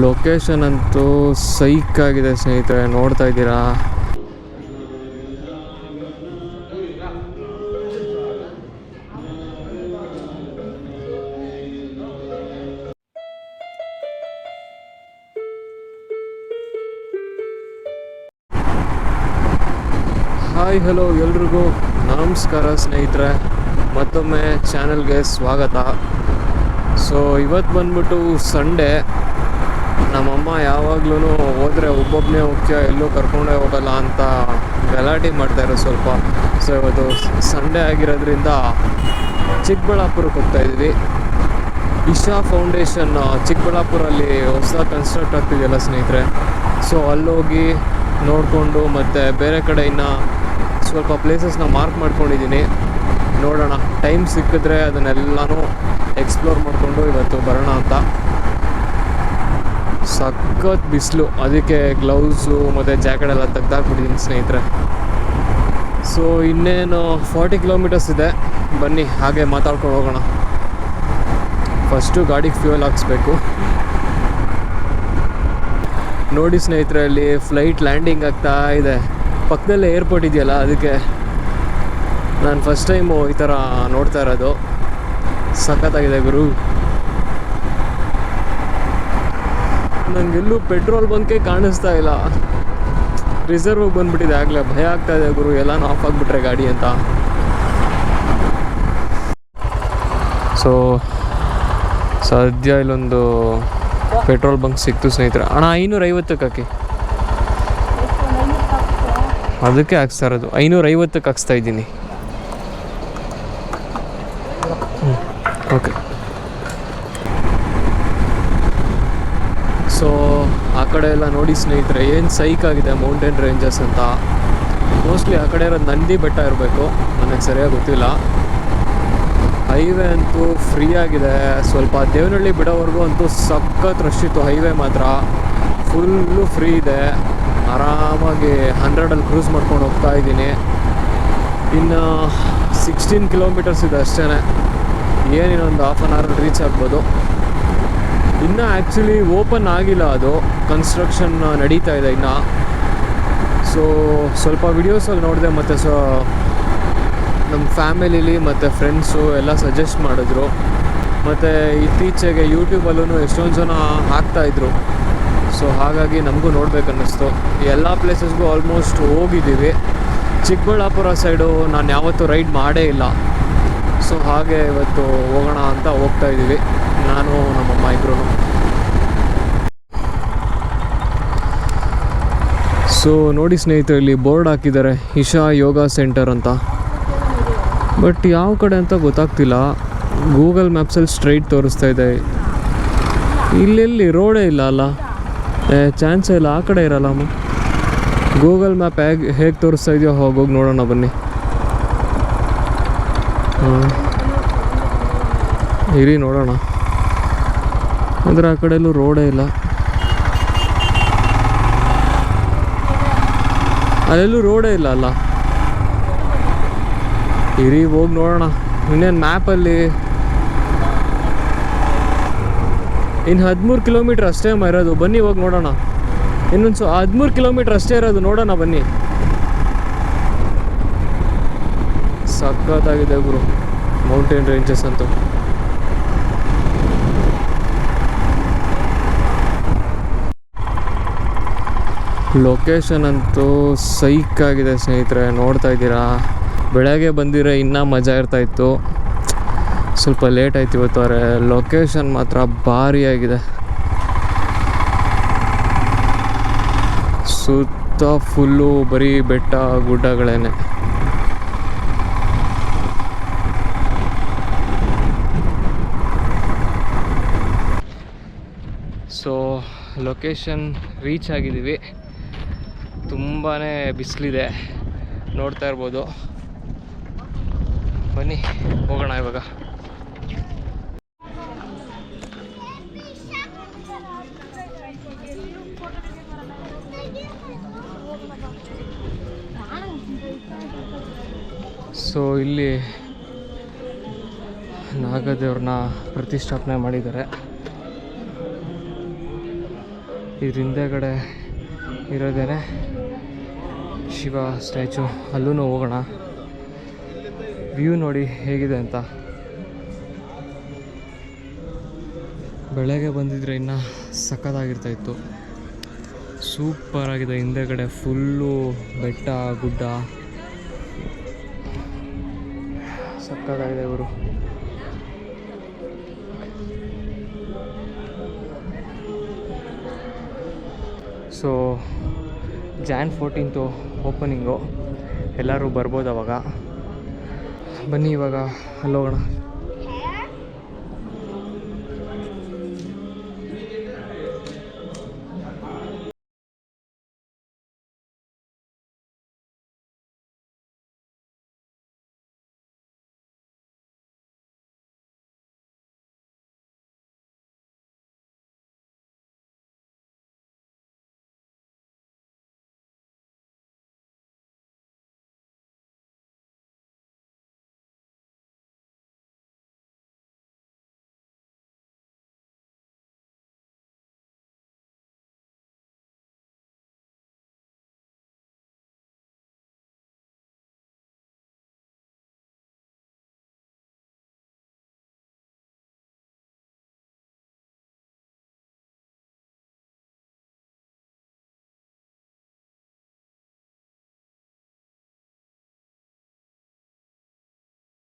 Location ಅಂತೂ psych ಆಗಿದೆ ಸ್ನೇಹಿತರೆ, ನೋಡ್ತಾ ಇದ್ದೀರಾ? ಹಾಯ್ ಹಲೋ ಎಲ್ರಿಗೂ. ನಮಸ್ಕಾರ ಸ್ನೇಹಿತರೆ. ಮತ್ತೊಮ್ಮೆ ಚಾನಲ್ಗೆ ಸ್ವಾಗತ. ಸೊ ಇವತ್ತು ಬಂದ್ಬಿಟ್ಟು ಸಂಡೇ ನಮ್ಮಮ್ಮ ಯಾವಾಗ್ಲೂ ಹೋದರೆ ಒಬ್ಬೊಬ್ಬನೇ ಹೋಗ್ತೀಯ, ಎಲ್ಲೂ ಕರ್ಕೊಂಡೇ ಹೋಗಲ್ಲ ಅಂತ ಗಲಾಟೆ ಮಾಡ್ತಾರೆ ಸ್ವಲ್ಪ. ಸೊ ಇವತ್ತು ಸಂಡೇ ಆಗಿರೋದ್ರಿಂದ ಚಿಕ್ಕಬಳ್ಳಾಪುರಕ್ಕೆ ಹೋಗ್ತಾ ಇದ್ವಿ. ಇಶಾ ಫೌಂಡೇಶನ್ ಚಿಕ್ಕಬಳ್ಳಾಪುರಲ್ಲಿ ಹೊಸ ಕನ್ಸ್ಟ್ರಕ್ಟ್ ಆಗ್ತಿದೆಯಲ್ಲ ಸ್ನೇಹಿತರೆ? ಸೊ ಅಲ್ಲೋಗಿ ನೋಡಿಕೊಂಡು ಮತ್ತು ಬೇರೆ ಕಡೆ ಇನ್ನು ಸ್ವಲ್ಪ ಪ್ಲೇಸಸ್ನ ಮಾರ್ಕ್ ಮಾಡ್ಕೊಂಡಿದ್ದೀನಿ. ನೋಡೋಣ ಟೈಮ್ ಸಿಕ್ಕಿದ್ರೆ ಅದನ್ನೆಲ್ಲನೂ ಎಕ್ಸ್ಪ್ಲೋರ್ ಮಾಡಿಕೊಂಡು ಇವತ್ತು ಬರೋಣ ಅಂತ. ಸಖತ್ ಬಿಸಿಲು. ಅದಕ್ಕೆ ಗ್ಲೌಸು ಮತ್ತು ಜಾಕೆಟ್ ಎಲ್ಲ ತೆಗ್ದಾಕ್ಬಿಟ್ಟಿದ್ದೀನಿ ಸ್ನೇಹಿತರೆ. ಸೊ ಇನ್ನೇನು ಫಾರ್ಟಿ ಕಿಲೋಮೀಟರ್ಸ್ ಇದೆ. ಬನ್ನಿ, ಹಾಗೆ ಮಾತಾಡ್ಕೊಂಡು ಹೋಗೋಣ. ಫಸ್ಟು ಗಾಡಿಗೆ ಫ್ಯೂಯಲ್ ಹಾಕ್ಸ್ಬೇಕು. ನೋಡಿ ಸ್ನೇಹಿತರೆ, ಅಲ್ಲಿ ಫ್ಲೈಟ್ ಲ್ಯಾಂಡಿಂಗ್ ಆಗ್ತಾ ಇದೆ. ಪಕ್ಕದಲ್ಲೇ ಏರ್ಪೋರ್ಟ್ ಇದೆಯಲ್ಲ, ಅದಕ್ಕೆ ನಾನು ಫಸ್ಟ್ ಟೈಮು ಈ ಥರ ನೋಡ್ತಾ ಇರೋದು. ಸಖತ್ತಾಗಿದೆ ಗುರು. ನನಗೆಲ್ಲೂ ಪೆಟ್ರೋಲ್ ಬಂಕೆ ಕಾಣಿಸ್ತಾ ಇಲ್ಲ. ರಿಸರ್ವ್ ಬಂದ್ಬಿಟ್ಟಿದೆ. ಆಗಲೇ ಭಯ ಆಗ್ತಾ ಇದೆ ಗುರು. ಎಲ್ಲಾನು ಆಫ್ ಆಗಿಬಿಟ್ರೆ ಗಾಡಿ ಅಂತ. ಸೊ ಸದ್ಯ ಇಲ್ಲೊಂದು ಪೆಟ್ರೋಲ್ ಬಂಕ್ ಸಿಕ್ತು ಸ್ನೇಹಿತರೆ. ಅಣ್ಣ, ಐನೂರೈವತ್ತಕ್ಕೆ ಹಾಕಿ. ಅದಕ್ಕೆ ಹಾಕ್ಸ್ತಾ ಇರೋದು. ಐನೂರೈವತ್ತಕ್ಕೆ ಹಾಕ್ಸ್ತಾ ಇದ್ದೀನಿ. ಓಕೆ ಸೊ ಆ ಕಡೆ ಎಲ್ಲ ನೋಡಿ ಸ್ನೇಹಿತರೆ, ಏನು ಸೈಕ್ ಆಗಿದೆ ಮೌಂಟೇನ್ ರೇಂಜಸ್ ಅಂತ. ಮೋಸ್ಟ್ಲಿ ಆ ಕಡೆ ಇರೋದು ನಂದಿ ಬೆಟ್ಟ ಇರಬೇಕು, ನನಗೆ ಸರಿಯಾಗಿ ಗೊತ್ತಿಲ್ಲ. ಹೈವೇ ಅಂತೂ ಫ್ರೀ ಆಗಿದೆ, ಸ್ವಲ್ಪ ದೇವನಹಳ್ಳಿ ಬಿಡೋವರೆಗೂ ಅಂತೂ ಸಖತ್ ರಶ್ ಇತ್ತು ಹೈವೇ ಮಾತ್ರ. ಫುಲ್ಲು ಫ್ರೀ ಇದೆ, ಆರಾಮಾಗಿ ಹಂಡ್ರೆಡಲ್ಲಿ ಕ್ರೂಸ್ ಮಾಡ್ಕೊಂಡು ಹೋಗ್ತಾ ಇದ್ದೀನಿ. ಇನ್ನು ಸಿಕ್ಸ್ಟೀನ್ ಕಿಲೋಮೀಟರ್ಸ್ ಇದೆ ಅಷ್ಟೇ ಏನಿನ್ನೊಂದು ಹಾಫ್ ಆನ್ ಅವರ್ ರೀಚ್ ಆಗ್ಬೋದು. ಇನ್ನು ಆ್ಯಕ್ಚುಲಿ ಓಪನ್ ಆಗಿಲ್ಲ ಅದು. ಕನ್ಸ್ಟ್ರಕ್ಷನ್ ನಡೀತಾ ಇದೆ ಇನ್ನು. ಸೊ ಸ್ವಲ್ಪ ವಿಡಿಯೋಸಲ್ಲಿ ನೋಡಿದೆ ಮತ್ತು ಸೊ ನಮ್ಮ ಫ್ಯಾಮಿಲಿಲಿ ಮತ್ತು ಫ್ರೆಂಡ್ಸು ಎಲ್ಲ ಸಜೆಸ್ಟ್ ಮಾಡಿದ್ರು. ಮತ್ತು ಇತ್ತೀಚೆಗೆ ಯೂಟ್ಯೂಬಲ್ಲೂ ಎಷ್ಟೊಂದು ಜನ ಹಾಕ್ತಾಯಿದ್ರು ಸೊ ಹಾಗಾಗಿ ನಮಗೂ ನೋಡಬೇಕನ್ನಿಸ್ತು. ಎಲ್ಲ ಪ್ಲೇಸಸ್ಗೂ ಆಲ್ಮೋಸ್ಟ್ ಹೋಗಿದ್ದೀವಿ. ಚಿಕ್ಕಬಳ್ಳಾಪುರ ಸೈಡು ನಾನು ಯಾವತ್ತೂ ರೈಡ್ ಮಾಡೇ ಇಲ್ಲ. ಸೊ ಹಾಗೆ ಇವತ್ತು ಹೋಗೋಣ ಅಂತ ಹೋಗ್ತಾ ಇದ್ದೀವಿ. ನಾನು ನಮ್ಮಮ್ಮ ಇಬ್ಬರು ಸೊ ನೋಡಿ ಸ್ನೇಹಿತರೆ ಇಲ್ಲಿ ಬೋರ್ಡ್ ಹಾಕಿದ್ದಾರೆ ಇಶಾ ಯೋಗ ಸೆಂಟರ್ ಅಂತ. ಬಟ್ ಯಾವ ಕಡೆ ಅಂತ ಗೊತ್ತಾಗ್ತಿಲ್ಲ. ಗೂಗಲ್ ಮ್ಯಾಪ್ಸಲ್ಲಿ ಸ್ಟ್ರೈಟ್ ತೋರಿಸ್ತಾ ಇದೆ. ಇಲ್ಲೆಲ್ಲಿ ರೋಡೇ ಇಲ್ಲ ಅಲ್ಲ? ಏ ಚಾನ್ಸೇ ಇಲ್ಲ. ಆ ಕಡೆ ಇರಲ್ಲ ಅಮ್ಮ. ಗೂಗಲ್ ಮ್ಯಾಪ್ ಹೇಗೆ ಹೇಗೆ ತೋರಿಸ್ತಾ ಇದೆಯೋ ಹೋಗೋಗಿ ನೋಡೋಣ ಬನ್ನಿ. ಇರಿ, ನೋಡೋಣ. ಅಂದರೆ ಆ ಕಡೆ ಎಲ್ಲೂ ರೋಡೇ ಇಲ್ಲ. ಅಲ್ಲೆಲ್ಲೂ ರೋಡೇ ಇಲ್ಲ ಅಲ್ಲ? ಇರಿ, ಹೋಗಿ ನೋಡೋಣ. ಇನ್ನೇನು ಮ್ಯಾಪಲ್ಲಿ ಇನ್ನು ಹದಿಮೂರು ಕಿಲೋಮೀಟ್ರ್ ಅಷ್ಟೇ ಅಮ್ಮ ಇರೋದು. ಬನ್ನಿ, ಹೋಗಿ ನೋಡೋಣ. ಇನ್ನೊಂದು ಸೊ ಹದಿಮೂರು ಕಿಲೋಮೀಟ್ರ್ ಅಷ್ಟೇ ಇರೋದು. ನೋಡೋಣ, ಬನ್ನಿ. ಸಖತ್ತಾಗಿದೆ ಗುರು. ಮೌಂಟೇನ್ ರೇಂಜಸ್ ಅಂತೂ. ಲೊಕೇಶನ್ ಅಂತೂ ಸೈಕ್ ಆಗಿದೆ, ಸ್ನೇಹಿತರೆ. ನೋಡ್ತಾ ಇದ್ದೀರಾ? ಬೆಳಗ್ಗೆ ಬಂದಿರೋ ಇನ್ನೂ ಮಜಾ ಇರ್ತಾ ಇತ್ತು. ಸ್ವಲ್ಪ ಲೇಟ್ ಆಯ್ತು ಇವತ್ತು ಅವರೆ ಲೊಕೇಶನ್ ಮಾತ್ರ ಭಾರಿ ಆಗಿದೆ ಸುತ್ತ ಫುಲ್ಲು ಬರೀ ಬೆಟ್ಟ, ಗುಡ್ಡಗಳೇನೆ. ಸೊ ಲೊಕೇಶನ್ ರೀಚ್ ಆಗಿದ್ದೀವಿ. ತುಂಬಾ ಬಿಸಿಲಿದೆ. ನೋಡ್ತಾ ಇರ್ಬೋದು. ಬನ್ನಿ ಹೋಗೋಣ ಇವಾಗ. ಸೊ ಇಲ್ಲಿ ನಾಗದೇವ್ರನ್ನ ಪ್ರತಿಷ್ಠಾಪನೆ ಮಾಡಿದ್ದಾರೆ. ಇದ್ರ ಹಿಂದೆಗಡೆ ಇರೋದೇನೆ ಶಿವ ಸ್ಟ್ಯಾಚು. ಅಲ್ಲೂ ಹೋಗೋಣ. ವ್ಯೂ ನೋಡಿ ಹೇಗಿದೆ ಅಂತ. ಬೆಳಗ್ಗೆ ಬಂದಿದ್ರೆ ಇನ್ನೂ ಸಖತ್ತಾಗಿರ್ತಾಯಿತ್ತು. ಸೂಪರಾಗಿದೆ. ಹಿಂದೆಗಡೆ ಫುಲ್ಲು ಬೆಟ್ಟ, ಗುಡ್ಡ. ಸಕ್ಕತ್ತಾಗಿದೆ ಇವರು ಸೊ ಜಾನ್ ಫೋರ್ಟೀನ್ತು ಓಪನಿಂಗು ಎಲ್ಲರೂ ಬರ್ಬೋದು ಅವಾಗ. ಬನ್ನಿ ಇವಾಗ ಅಲ್ಲಿ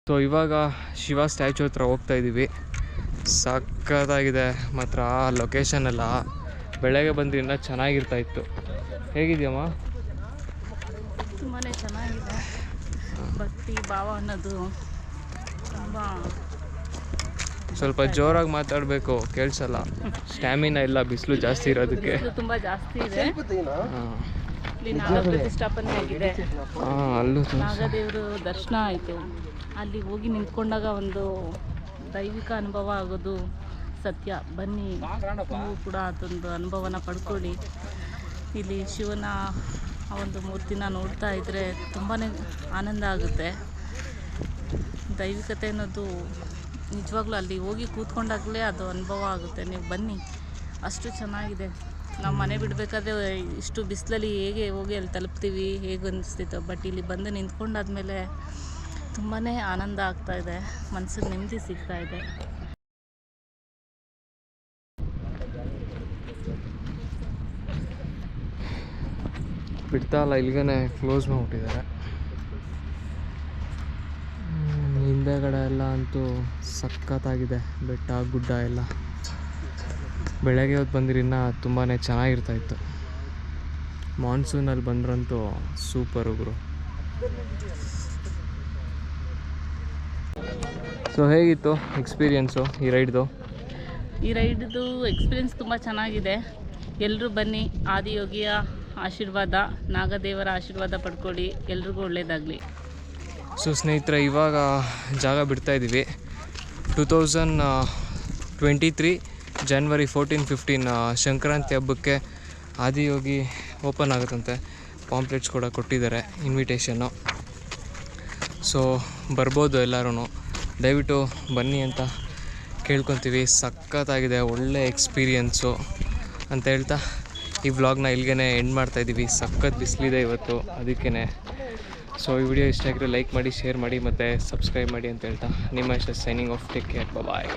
ಸೊ ಇವಾಗ ಶಿವ ಸ್ಟ್ಯಾಚು ಹತ್ರ ಹೋಗ್ತಾ ಇದ್ದೀವಿ ಸಖತ್ತಾಗಿದೆ. ಮಾತ್ರ ಲೊಕೇಶನ್ ಎಲ್ಲ ಬೆಳಗ್ಗೆ ಬಂದ್ರೆ ಇನ್ನೂ ಚೆನ್ನಾಗಿರ್ತಾ ಇತ್ತು. ಹೇಗಿದೆಯಮ್ಮ? ತುಂಬಾ ಚೆನ್ನಾಗಿದೆ. ಭಕ್ತಿ ಭಾವ ಅನ್ನೋದು ತುಂಬ ಸ್ವಲ್ಪ ಜೋರಾಗಿ ಮಾತಾಡಬೇಕು ಕೇಳಿಸಲ್ಲ. ಸ್ಟ್ಯಾಮಿನಾ ಇಲ್ಲ ಬಿಸಿಲು ಜಾಸ್ತಿ ಇರೋದಕ್ಕೆ. ತುಂಬ ಜಾಸ್ತಿ ಇದೆ. ಪ್ರತಿಷ್ಠಾಪನೆ ಆಗಿದೆ. ಹಾಂ ಅಲ್ಲೂ ನಾಗದೇವರು ದರ್ಶನ ಆಯಿತು. ಅಲ್ಲಿ ಹೋಗಿ ನಿಂತ್ಕೊಂಡಾಗ ಒಂದು ದೈವಿಕ ಅನುಭವ ಆಗೋದು ಸತ್ಯ. ಬನ್ನಿ, ನೀವು ಕೂಡ ಅದೊಂದು ಅನುಭವನ ಪಡ್ಕೊಳ್ಳಿ. ಇಲ್ಲಿ ಶಿವನ ಆ ಒಂದು ಮೂರ್ತಿನ ನೋಡ್ತಾ ಇದ್ದರೆ ತುಂಬಾ ಆನಂದ ಆಗುತ್ತೆ. ದೈವಿಕತೆ ಅನ್ನೋದು ನಿಜವಾಗ್ಲೂ ಅಲ್ಲಿ ಹೋಗಿ ಕೂತ್ಕೊಂಡಾಗಲೇ ಅದು ಅನುಭವ ಆಗುತ್ತೆ. ನೀವು ಬನ್ನಿ, ಅಷ್ಟು ಚೆನ್ನಾಗಿದೆ. ನಾವು ಮನೆ ಬಿಡಬೇಕಾದ್ರೆ ಇಷ್ಟು ಬಿಸಿಲಲ್ಲಿ ಹೇಗೆ ಹೋಗಿ ಅಲ್ಲಿ ತಲುಪ್ತೀವಿ, ಹೇಗೆ ಅನಿಸ್ತಿತ್ತು. ಬಟ್ ಇಲ್ಲಿ ಬಂದು ನಿಂತ್ಕೊಂಡಾದ್ಮೇಲೆ ತುಂಬಾ ಆನಂದ ಆಗ್ತಾ ಇದೆ. ಮನಸ್ಸಿಗೆ ನೆಮ್ಮದಿ ಸಿಗ್ತಾ ಇದೆ. ಬಿಡ್ತಾ ಇಲ್ಲ ಇಲ್ಲಿಗೆ ಕ್ಲೋಸ್ ಮಾಡಿಬಿಟ್ಟಿದ್ದಾರೆ. ಹಿಂದೆಗಡೆ ಎಲ್ಲ ಅಂತೂ ಸಖತ್ತಾಗಿದೆ. ಬೆಟ್ಟ, ಗುಡ್ಡ ಎಲ್ಲ. ಬೆಳಗ್ಗೆ ಹೊತ್ತು ಬಂದ್ರೆ ಇನ್ನೂ ತುಂಬಾ ಚೆನ್ನಾಗಿರ್ತಾಯಿತ್ತು ಮಾನ್ಸೂನಲ್ಲಿ ಬಂದ್ರಂತೂ ಸೂಪರ್ ಗುರು. ಸೊ ಹೇಗಿತ್ತು ಎಕ್ಸ್ಪೀರಿಯೆನ್ಸು ಈ ರೈಡ್ದು ಈ ರೈಡ್ದು ಎಕ್ಸ್ಪೀರಿಯೆನ್ಸ್ ತುಂಬ ಚೆನ್ನಾಗಿದೆ. ಎಲ್ಲರೂ ಬನ್ನಿ ಆದಿಯೋಗಿಯ ಆಶೀರ್ವಾದ ನಾಗದೇವರ ಆಶೀರ್ವಾದ ಪಡ್ಕೊಳ್ಳಿ. ಎಲ್ರಿಗೂ ಒಳ್ಳೆಯದಾಗಲಿ ಸೊ ಸ್ನೇಹಿತರೆ ಇವಾಗ ಜಾಗ ಬಿಡ್ತಾ ಇದ್ದೀವಿ two thousand twenty three January fourteen fifteen Sankranti ಹಬ್ಬಕ್ಕೆ ಆದಿಯೋಗಿ ಓಪನ್ ಆಗುತ್ತಂತೆ. ಪಾಂಪ್ಲೆಟ್ಸ್ ಕೂಡ ಕೊಟ್ಟಿದ್ದಾರೆ ಇನ್ವಿಟೇಷನ್ನು ಸೊ ಬರ್ಬೋದು ಎಲ್ಲರೂ ದಯವಿಟ್ಟು ಬನ್ನಿ ಅಂತ ಕೇಳ್ಕೊತೀವಿ. ಸಖತ್ತಾಗಿದೆ, ಒಳ್ಳೆ ಎಕ್ಸ್ಪೀರಿಯೆನ್ಸು ಅಂತ ಹೇಳ್ತಾ ಈ ವ್ಲಾಗ್ನ ಇಲ್ಲಿಗೆ ಎಂಡ್ ಮಾಡ್ತಾಯಿದ್ದೀವಿ ಸಖತ್ ಬಿಸಿಲಿದೆ ಇವತ್ತು ಅದಕ್ಕೇ ಸೊ ಈ ವಿಡಿಯೋ ಇಷ್ಟ ಆಗಿದ್ರೆ ಲೈಕ್ ಮಾಡಿ ಶೇರ್ ಮಾಡಿ ಮತ್ತು ಸಬ್ಸ್ಕ್ರೈಬ್ ಮಾಡಿ ಅಂತ ಹೇಳ್ತಾ. ನಿಮ್ಮ ಇಷ್ಟ signing off take care bye